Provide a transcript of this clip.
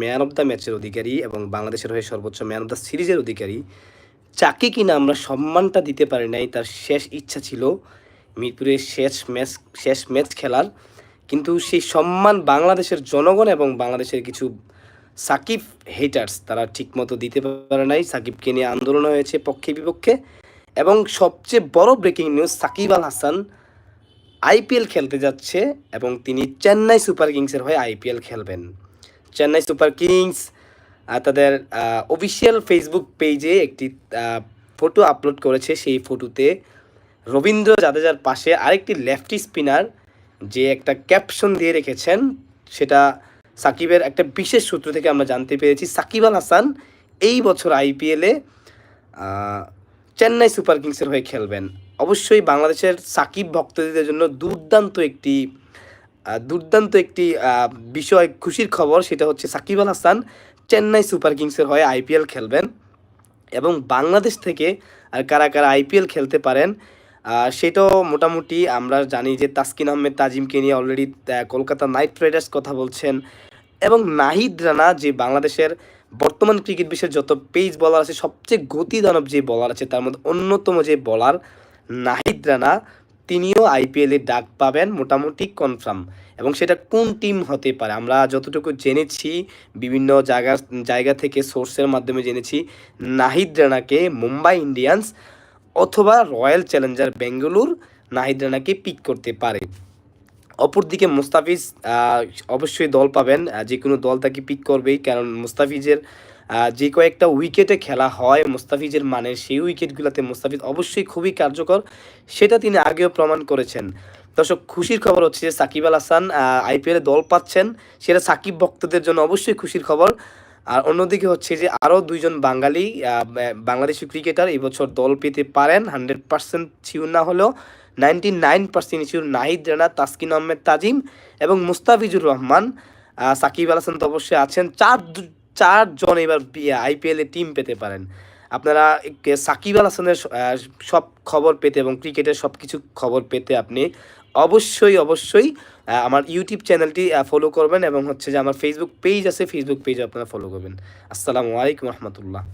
Man of the ম্যাচের অধিকারী এবং বাংলাদেশের হয়ে সর্বোচ্চ ম্যান অব দ্য সিরিজের অধিকারী। যাকে কিনা আমরা সম্মানটা দিতে পারি নাই, তার শেষ ইচ্ছা ছিল মিরপুরের শেষ ম্যাচ শেষ ম্যাচ খেলার। কিন্তু সেই সম্মান বাংলাদেশের জনগণ এবং বাংলাদেশের কিছু সাকিব হেটার্স তারা ঠিকমতো দিতে পারে নাই। সাকিবকে নিয়ে আন্দোলন হয়েছে পক্ষে বিপক্ষে। এবং সবচেয়ে বড় breaking news Shakib Al Hasan IPL খেলতে যাচ্ছে এবং তিনি চেন্নাই সুপার কিংসের হয়ে আইপিএল খেলবেন। চেন্নাই সুপার কিংস তাদের অফিসিয়াল ফেসবুক পেজে একটি ফটো আপলোড করেছে সেই ফটোতে রবীন্দ্র জাদেজার পাশে আরেকটি লেফটি স্পিনার যে একটা ক্যাপশন দিয়ে রেখেছেন। সেটা সাকিবের একটা বিশেষ সূত্র থেকে আমরা জানতে পেরেছি। সাকিব আল হাসান এই বছর আইপিএলে চেন্নাই সুপার কিংসের হয়ে খেলবেন। অবশ্যই বাংলাদেশের সাকিব ভক্তদের জন্য দুর্দান্ত একটি দুর্দান্ত একটি বিষয়, খুশির খবর, সেটা হচ্ছে সাকিব আল হাসান চেন্নাই সুপার কিংসের হয়ে আইপিএল খেলবেন এবং বাংলাদেশ থেকে আর কারা কারা আইপিএল খেলতে পারেন সেটাও মোটামুটি আমরা জানি যে তাসকিন আহমেদ, তাজিমকে নিয়ে অলরেডি কলকাতা নাইট রাইডার্স কথা বলছেন এবং নাহিদ রানা, যে বাংলাদেশের বর্তমান ক্রিকেট বিশ্বের যত পেজ বলার আছে, সবচেয়ে গতিদানব যে বলার আছে, তার মধ্যে অন্যতম যে বলার নাহিদ রানা তিনিও আইপিএলে ডাক পাবেন, মোটামুটি কনফার্ম এবং সেটা কোন টিম হতে পারে? আমরা যতটুকু জেনেছি, বিভিন্ন জায়গা জায়গা থেকে সোর্সের মাধ্যমে জেনেছি, নাহিদ রানাকে মুম্বাই ইন্ডিয়ান্স অথবা রয়্যাল চ্যালেঞ্জার বেঙ্গালুর নাহিদ রানাকে পিক করতে পারে। অপরদিকে মুস্তাফিজ অবশ্যই দল পাবেন যে কোনো দল তাকে পিক করবেই, কারণ মুস্তাফিজের যে কয়েকটা উইকেটে খেলা হয় মুস্তাফিজের মানে সেই উইকেটগুলোতে মুস্তাফিজ অবশ্যই খুবই কার্যকর। সেটা তিনি আগেও প্রমাণ করেছেন। দর্শক, খুশির খবর হচ্ছে যে সাকিব আল হাসান আইপিএলে দল পাচ্ছেন। সেটা সাকিব ভক্তদের জন্য অবশ্যই খুশির খবর। আর অন্যদিকে হচ্ছে যে আরও দুইজন বাঙালি বাংলাদেশি ক্রিকেটার এবছর দল পেতে পারেন। হান্ড্রেড পার্সেন্ট শিওর না হলেও ninety nine percent sure Nahid Rana, Taskin Ahmed Tanzim এবং মুস্তাফিজুর রহমান। সাকিব আল হাসান তো অবশ্যই আছেন। চার চারজন এবার আইপিএলে টিম পেতে পারেন। আপনারা সাকিব আল হাসানের সব খবর পেতে এবং ক্রিকেটের সব কিছু খবর পেতে আপনি অবশ্যই অবশ্যই আমার ইউটিউব চ্যানেলটি ফলো করবেন এবং হচ্ছে যে আমার ফেসবুক পেজ আছে ফেসবুক পেজ আপনারা ফলো করবেন। আসসালামু আলাইকুম রহমতুল্লাহ।